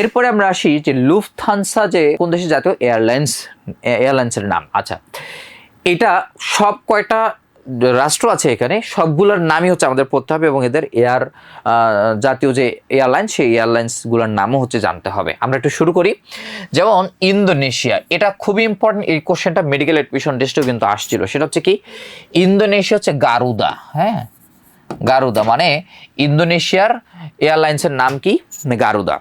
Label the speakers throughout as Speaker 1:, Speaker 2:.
Speaker 1: এরপরে আমরা আসি যে লুফথানসা যে কোন দেশের জাতীয় এয়ারলাইন্স এয়ারলাইন্সের নাম। আচ্ছা এটা সব কয়টা রাষ্ট্র আছে এখানে? সবগুলোর নামই হচ্ছে আমাদের পড়তে হবে এবং এদের এয়ার জাতীয় যে এয়ারলাইন্স সেই এয়ারলাইন্সগুলোর নামও হচ্ছে জানতে হবে। আমরা একটু শুরু করি। যেমন ইন্দোনেশিয়া, এটা খুবই ইম্পর্টেন্ট এই কোশ্চেনটা মেডিকেল এডমিশন টেস্টেও কিন্তু আসছিল। সেটা হচ্ছে কি? ইন্দোনেশিয়া হচ্ছে গারুদা হ্যাঁ? গারুদা মানে ইন্দোনেশিয়ার এয়ারলাইন্সের নাম কি? গারুদা।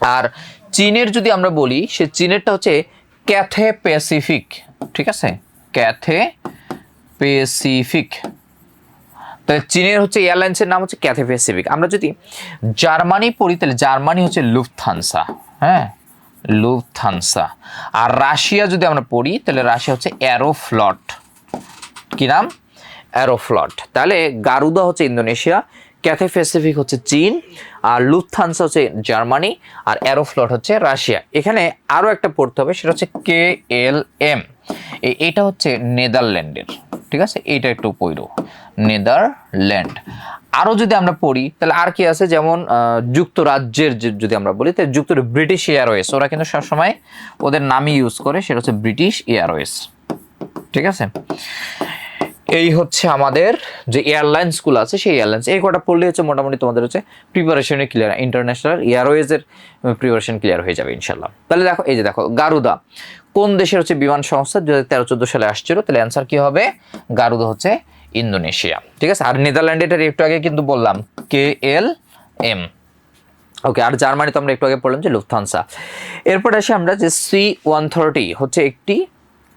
Speaker 1: আর চীনের যদি আমরা বলি, সে চীনেরটা হচ্ছে ক্যাথে প্যাসিফিক, ঠিক আছে? Cathay Pacific. তাহলে চীনের হচ্ছে এয়ারলাইন্সের নাম হচ্ছে ক্যাথে প্যাসিফিক। আমরা যদি জার্মানি পড়ি, তাহলে জার্মানি হচ্ছে লুফথানসা হ্যাঁ? লুফথানসা। আর রাশিয়া যদি আমরা পড়ি, তাহলে রাশিয়া হচ্ছে অ্যারোফ্লট। কি নাম? অ্যারোফ্লট। তাহলে গারুদা হচ্ছে ইন্দোনেশিয়া ক্যাথে প্যাসিফিক হচ্ছে চীন, আর লুফথানসা হচ্ছে জার্মানি, আর অ্যারোফ্লট হচ্ছে রাশিয়া। এখানে আরও একটা পড়তে হবে, সেটা হচ্ছে কে এল এম। এটা হচ্ছে নেদারল্যান্ডের, ঠিক আছে? এটা একটু পড়ো। নেদারল্যান্ড। আরও যদি আমরা পড়ি, তাহলে আর কি আছে? যেমন যুক্তরাজ্যের যদি আমরা বলি, তাহলে যুক্ত ব্রিটিশ এয়ারওয়েজ, ওরা কিন্তু সবসময় ওদের নামই ইউজ করে, সেটা হচ্ছে ব্রিটিশ এয়ারওয়েজ। ঠিক আছে? এই হচ্ছে আমাদের যে এয়ারলাইন্সগুলো আছে, সেই এয়ারলাইন্স এই কটা পড়লে হচ্ছে মোটামুটি তোমাদের হচ্ছে প্রিপারেশনে ক্লিয়ার ইন্টারন্যাশনাল এয়ারওয়েজের প্রিপারেশন ক্লিয়ার হয়ে যাবে ইনশাল্লাহ তাহলে দেখো, এই যে দেখো, গারুদা। কোন দেশের হচ্ছে বিমান সংস্থা দু হাজার তেরো চোদ্দ সালে আসছিল? তাহলে অ্যান্সার কি হবে? গারুদা হচ্ছে ইন্দোনেশিয়া। ঠিক আছে? আর নেদারল্যান্ড এটার একটু আগে কিন্তু বললাম, কে এল এম। ওকে, আর জার্মানি তো আমরা একটু আগে পড়লাম যে লুফথানসা এরপর আসি আমরা যে সি ওয়ান থার্টি, হচ্ছে একটি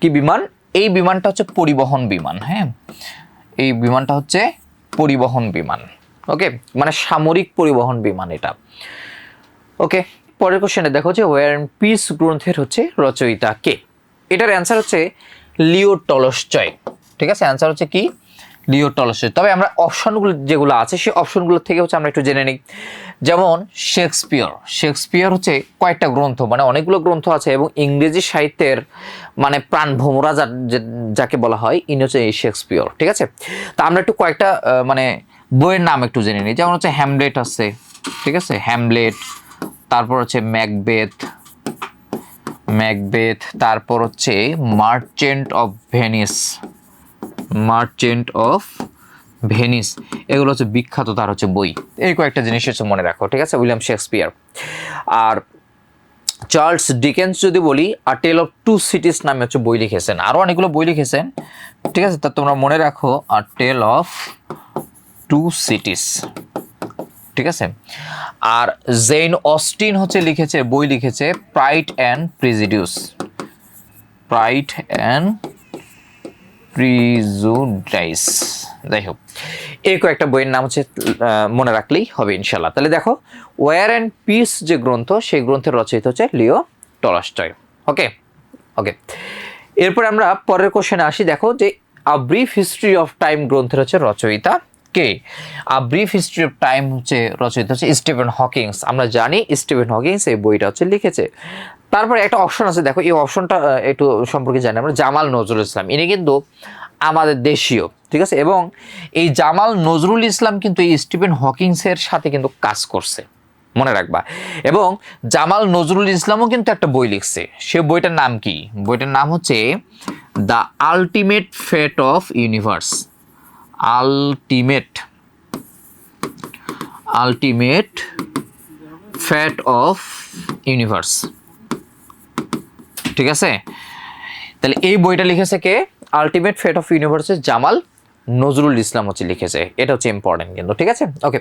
Speaker 1: কি বিমান? এই বিমানটা হচ্ছে পরিবহন বিমান হ্যাঁ? এই বিমানটা হচ্ছে পরিবহন বিমান ওকে মানে সামরিক পরিবহন বিমান এটা। ওকে পরের কোশ্চেনে দেখো যে ওয়ার অ্যান্ড পিস গ্রন্থের হচ্ছে রচয়িতা কে? এটার অ্যান্সার হচ্ছে লিও টলসচয় ঠিক আছে? অ্যান্সার হচ্ছে কি? লিও টলস্টয় তবে আমরা অপশনগুলো যেগুলো আছে, সেই অপশনগুলো থেকে হচ্ছে আমরা একটু জেনে নিই। যেমন শেক্সপিয়র শেক্সপিয়র হচ্ছে কয়েকটা গ্রন্থ মানে অনেকগুলো গ্রন্থ আছে এবং ইংরেজি সাহিত্যের মানে প্রাণ ভোমরা যাকে বলা হয়, ইনি হচ্ছে এই শেক্সপিয়র ঠিক আছে? তা আমরা একটু কয়েকটা মানে বইয়ের নাম একটু জেনে নিই। যেমন হচ্ছে হ্যামলেট আছে। ঠিক আছে? হ্যামলেট তারপর হচ্ছে ম্যাকবেথ ম্যাকবেথ তারপর হচ্ছে merchant of Venice merchant of Venice এগুলো হচ্ছে বিখ্যাত, তার হচ্ছে বই। এই কয়েকটা জিনিস হচ্ছে মনে রাখো, ঠিক আছে? William Shakespeare. আর চার্লস ডিকেন্স যদি বলি, আর টেল অফ টু সিটিস নামে হচ্ছে বই লিখেছেন। আরও অনেকগুলো বই লিখেছেন, ঠিক আছে? তা তোমরা মনে রাখো, আর টেল অফ টু সিটিস, ঠিক আছে? আর জেইন অস্টিন হচ্ছে লিখেছে, বই লিখেছে, pride and prejudice. Pride and prejudice যাই হোক এই কয়েকটা বইয়ের নাম হচ্ছে মনে রাখলেই হবে ইনশাল্লাহ তাহলে দেখো ওয়ার অ্যান্ড পিস যে গ্রন্থ, সেই গ্রন্থের রচয়িত হচ্ছে লিও টলস্টয়। ওকে? ওকে। এরপর আমরা পরের কোশ্চেনে আসি। দেখো যে a brief history of time গ্রন্থের হচ্ছে রচয়িতা। কে a brief history of time হচ্ছে রচয়িতা হচ্ছে স্টিভেন হকিংস আমরা জানি স্টিভেন হকিংস এই বইটা হচ্ছে লিখেছে। তারপরে একটা অপশন আছে, দেখো, এই অপশনটা একটু সম্পর্কে জানি আমরা, জামাল নজরুল ইসলাম। ইনি কিন্তু আমাদের দেশীয়, ঠিক আছে? এবং এই জামাল নজরুল ইসলাম কিন্তু এই স্টিভেন হকিংসের সাথে কিন্তু কাজ করছে, মনে রাখবা। এবং জামাল নজরুল ইসলামও কিন্তু একটা বই লিখছে। সে বইটার নাম কি? বইটার নাম হচ্ছে the ultimate fate of universe ultimate ultimate fate of universe ঠিক আছে? তাহলে এই বইটা লিখেছে কে? আলটিমেট ফেট অফ ইউনিভার্সের জামাল নজরুল ইসলাম হচ্ছে লিখেছে। এটা হচ্ছে ইম্পর্টেন্ট কিন্তু, ঠিক আছে? ওকে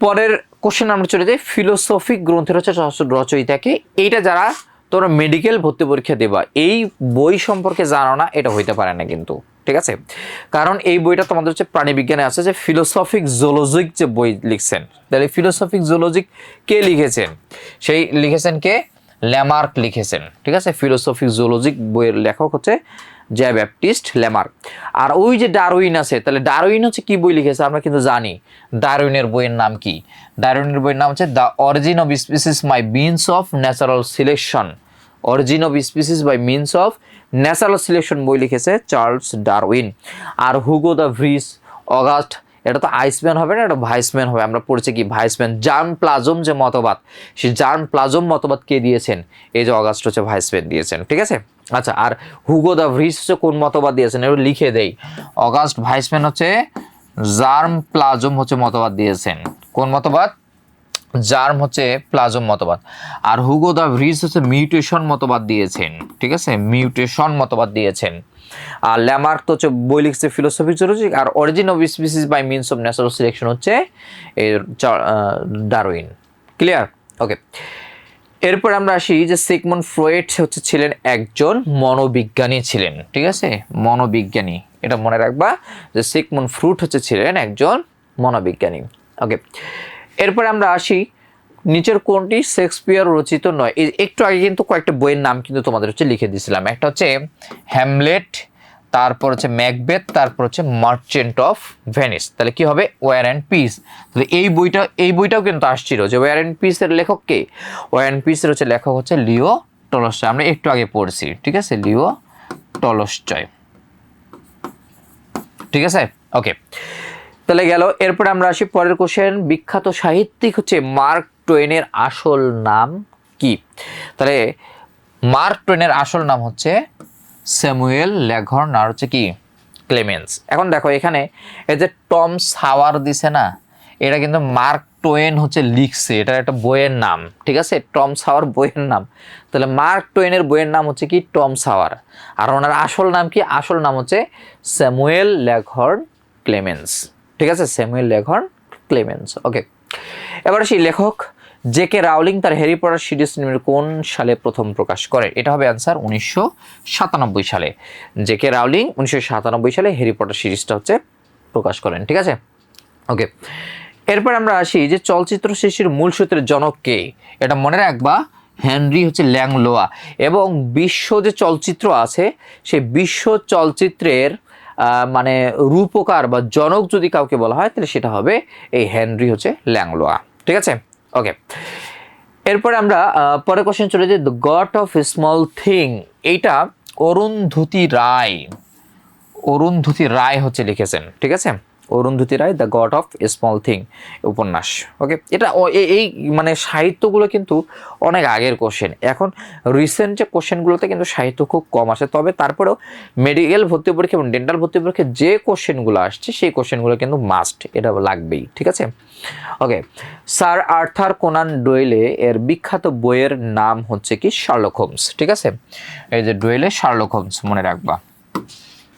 Speaker 1: পরের কোশ্চেন আমরা চলে যাই। ফিলোসফিক গ্রন্থের হচ্ছে রচ- রচয়িতাকে। এইটা যারা তোমরা মেডিকেল ভর্তি পরীক্ষা দেবা। এই বই সম্পর্কে জানো না, এটা হইতে পারে না কিন্তু, ঠিক আছে? কারণ এই বইটা তোমাদের হচ্ছে প্রাণীবিজ্ঞানে আছে যে ফিলোসফিক জোলজিক যে বই লিখছেন, তাহলে ফিলোসফিক জোলজিক কে লিখেছেন? সেই লিখেছেন কে? ল্যামার্ক লিখেছেন, ঠিক আছে? ফিলোসফিক জোলজিক বইয়ের লেখক হচ্ছে জ্যা ব্যাপটিস্ট ল্যামার্ক আর ওই যে ডারউইন আছে, তাহলে ডারউইন হচ্ছে কি বই লিখেছে? আমরা কিন্তু জানি। ডারউইনের বইয়ের নাম কি? ডারউইনের বইয়ের নাম হচ্ছে the origin of species by means of natural selection origin of species by means of natural selection বই লিখেছে চার্লস ডারউইন। আর হুগো দ্য ভ্রিস অগাস্ট এটা তো আইসম্যান হবে না, এটা ভাইসম্যান হবে। আমরা পড়েছি কি ভাইসম্যান জার্ম প্লাজম যে মতবাদ সেই জার্ম প্লাজম মতবাদ কে দিয়েছেন? এই যে অগাস্ট হচ্ছে ভাইসম্যান দিয়েছেন, ঠিক আছে? আচ্ছা আর হুগো দ্য ভ্রিস হচ্ছে কোন মতবাদ দিয়েছেন? এটা লিখে দেই। অগাস্ট ভাইসম্যান হচ্ছে জার্ম প্লাজম হচ্ছে মতবাদ দিয়েছেন। কোন মতবাদ? জার্ম হচ্ছে প্লাজম মতবাদ। আর হুগো দ্য ভ্রিস হচ্ছে মিউটেশন মতবাদ দিয়েছেন, ঠিক আছে? মিউটেশন মতবাদ দিয়েছেন। আর ল্যামার্ক তো হচ্ছে বই লিখছে philosophy zoology R origin of species by means of natural selection হচ্ছে ডারউইন ক্লিয়ার ওকে এরপর আমরা আসি যে সিগমন্ড ফ্রয়েড হচ্ছে ছিলেন একজন মনোবিজ্ঞানী ছিলেন, ঠিক আছে? মনোবিজ্ঞানী। এটা মনে রাখবা যে সিগমন্ড ফ্রুট হচ্ছে ছিলেন একজন মনোবিজ্ঞানী। ওকে এরপর আমরা আসি, নিচের কোনটি? শেক্সপিয়ার রচিত নয়। একটু আগে কিন্তু কয়েকটা বইয়ের নাম কিন্তু তোমাদের হচ্ছে লিখে দিয়েছিলাম একটা হচ্ছে হ্যামলেট তারপর হচ্ছে ম্যাকবেথ তারপর হচ্ছে মার্চেন্ট অফ ভেনিস তাহলে কি হবে? ওয়ার অ্যান্ড পিস তাহলে এই বইটা, এই বইটাও কিন্তু আসছিল যে ওয়ার অ্যান্ড পিসের লেখক কে? ওয়ার অ্যান্ড পিসের হচ্ছে লেখক হচ্ছে লিও টলস্টয়। আমরা একটু আগে পড়ছি, ঠিক আছে? Leo Tolstoy. ঠিক আছে? ওকে তাহলে গেল। এরপরে আমরা আসি পরের কোশ্চেন বিখ্যাত সাহিত্যিক হচ্ছে মার্ক টোয়েনের আসল নাম কি? তাহলে মার্ক টোয়েনের আসল নাম হচ্ছে স্যামুয়েল লেঘর্ন আর হচ্ছে কি? ক্লেমেন্স। এখন দেখো, এখানে এই যে টম সাওয়ার দিছে না, এটা কিন্তু মার্ক টোয়েন হচ্ছে লিখছে, এটা একটা বইয়ের নাম, ঠিক আছে? টম সাওয়ার বইয়ের নাম। তাহলে মার্ক টোয়েনের বইয়ের নাম হচ্ছে কি? Tom sour. আর ওনার আসল নাম কি? আসল নাম হচ্ছে স্যামুয়েল লেঘর্ন ক্লেমেন্স। ঠিক আছে স্যামুয়েল লেঘর্ন ক্লেমেন্স ওকে এবার সেই লেখক জে কে রাউলিং তার হ্যারি পটার সিরিজ কোন সালে প্রথম প্রকাশ করে? এটা হবে অ্যান্সার উনিশশো সাতানব্বই সালে। জে কে রাউলিং উনিশশো সাতানব্বই সালে হ্যারি পটার সিরিজটা হচ্ছে প্রকাশ করেন, ঠিক আছে? ওকে এরপর আমরা আসি যে চলচ্চিত্র সৃষ্টির মূল সূত্রের জনক কে? এটা মনে রাখবা হেনরি হচ্ছে ল্যাংলোয়া এবং বিশ্ব যে চলচ্চিত্র আছে, সেই বিশ্ব চলচ্চিত্রের মানে রূপকার বা জনক যদি কাউকে বলা হয়, তাহলে সেটা হবে এই হেনরি হচ্ছে ল্যাংলোয়া। ঠিক আছে? ওকে এরপরে আমরা পরে কোশ্চেন চলে যাই the God of small thing এইটা অরুণধুতি রায় অরুণধুতি রায় হচ্ছে লিখেছেন। ঠিক আছে? Arundhati Roy the God of small thing উপন্যাস। ওকে এটা এই মানে সাহিত্যগুলো কিন্তু অনেক আগের কোশ্চেন এখন রিসেন্ট যে কোশ্চেনগুলোতে কিন্তু সাহিত্য খুব কম আসে। তবে তারপরেও মেডিকেল ভর্তি পরীক্ষা এবং ডেন্টাল ভর্তি পরীক্ষা যে কোশ্চেনগুলো আসছে, সেই কোশ্চেনগুলো কিন্তু মাস্ট এটা লাগবেই, ঠিক আছে? Okay sir Arthur Conan Doyle এর বিখ্যাত বইয়ের নাম হচ্ছে কি? শার্লক হোমস ঠিক আছে? এই যে ডোয়েলে শার্লক হোমস মনে রাখবা।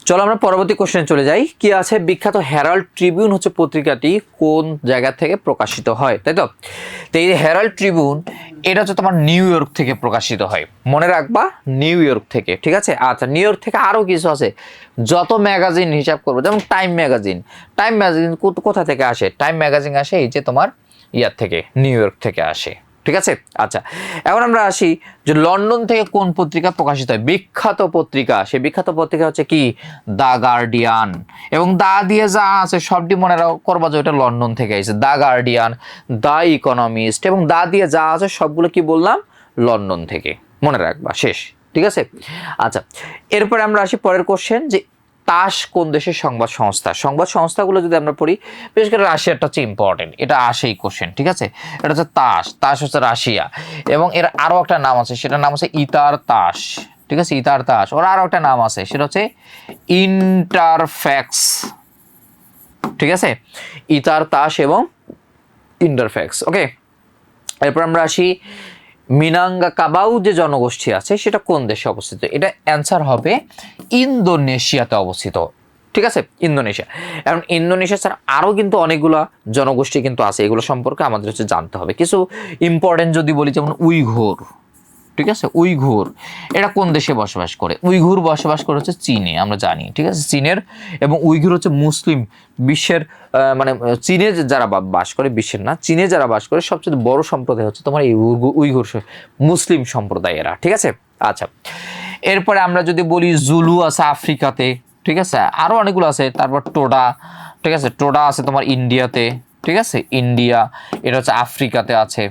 Speaker 1: চলো আমরা পরবর্তী কোশ্চেন চলে যাই। কি আছে? বিখ্যাত হেরাল্ড ট্রিবিউন হচ্ছে পত্রিকাটি কোন জায়গা থেকে প্রকাশিত হয়, তাই তো? এই হেরাল্ড ট্রিবিউন এটা হচ্ছে তোমার নিউ ইয়র্ক থেকে প্রকাশিত হয়। মনে রাখবা নিউ ইয়র্ক থেকে, ঠিক আছে? আচ্ছা নিউ ইয়র্ক থেকে আরও কিছু আছে। যত ম্যাগাজিন হিসাব করব, যেমন টাইম ম্যাগাজিন টাইম ম্যাগাজিন কোথা থেকে আসে? টাইম ম্যাগাজিন আসে এই যে তোমার ইয়ার থেকে নিউ ইয়র্ক থেকে আসে। ঠিক আছে? আচ্ছা এখন আমরা আসি যে লন্ডন থেকে কোন পত্রিকা প্রকাশিত হয়? বিখ্যাত পত্রিকা। সেই বিখ্যাত পত্রিকা হচ্ছে কি? The Guardian. এবং দা দিয়ে যা আছে, সবটি মনে করবা যে ওটা লন্ডন থেকে এসেছে। দা গার্ডিয়ান দা ইকোনমিস্ট এবং দা দিয়ে যা আছে, সবগুলো কি বললাম? লন্ডন থেকে। মনে রাখবা, শেষ। ঠিক আছে? আচ্ছা এরপরে আমরা আসি পরের কোশ্চেন যে তাস কোন দেশের সংবাদ সংস্থা? সংবাদ সংস্থাগুলো যদি আমরা পড়ি, বিশেষ করে রাশিয়াটা হচ্ছে ইম্পর্টেন্ট এটা আসেই কোশ্চেন ঠিক আছে? এটা হচ্ছে তাস তাস হচ্ছে রাশিয়া, এবং এর আরও একটা নাম আছে, সেটার নাম হচ্ছে ইতার তাস, ঠিক আছে? ইতার তাস, ওর আরও একটা নাম আছে, সেটা হচ্ছে ইন্টারফ্যাক্স ঠিক আছে? ইতার তাস এবং ইন্টারফ্যাক্স ওকে এরপর আমরা আসি মিনাঙ্গা কাবাউ যে জনগোষ্ঠী আছে, সেটা কোন দেশে অবস্থিত? এটা অ্যান্সার হবে ইন্দোনেশিয়াতে অবস্থিত। ঠিক আছে? ইন্দোনেশিয়া। এখন ইন্দোনেশিয়া ছাড়া আরও কিন্তু অনেকগুলো জনগোষ্ঠী কিন্তু আছে। এগুলো সম্পর্কে আমাদের হচ্ছে জানতে হবে। কিছু ইম্পর্টেন্ট যদি বলি, যেমন উইঘোর। ঠিক আছে? উইঘুর। এটা কোন দেশে বসবাস করে? উইঘুর বসবাস করে হচ্ছে চীনে, আমরা জানি। ঠিক আছে? চীনের এবং উইঘুর হচ্ছে মুসলিম। বিশ্বের মানে চীনে যারা বাস করে, বিশ্বের না, চীনে যারা বাস করে, সবচেয়ে বড় সম্প্রদায় হচ্ছে তোমার এই উইঘুর মুসলিম সম্প্রদায় এরা। ঠিক আছে? আচ্ছা। এরপরে আমরা যদি বলি জুলু আছে আফ্রিকাতে, ঠিক আছে? আরও অনেকগুলো আছে। তারপর টোডা, ঠিক আছে? টোডা আছে তোমার ইন্ডিয়াতে, ঠিক আছে? ইন্ডিয়া, এটা হচ্ছে আফ্রিকাতে আছে।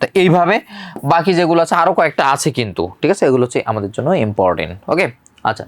Speaker 1: তো এইভাবে বাকি যেগুলো আছে আরও কয়েকটা আছে কিন্তু, ঠিক আছে? এগুলো হচ্ছে আমাদের জন্য ইম্পর্টেন্ট ওকে আচ্ছা।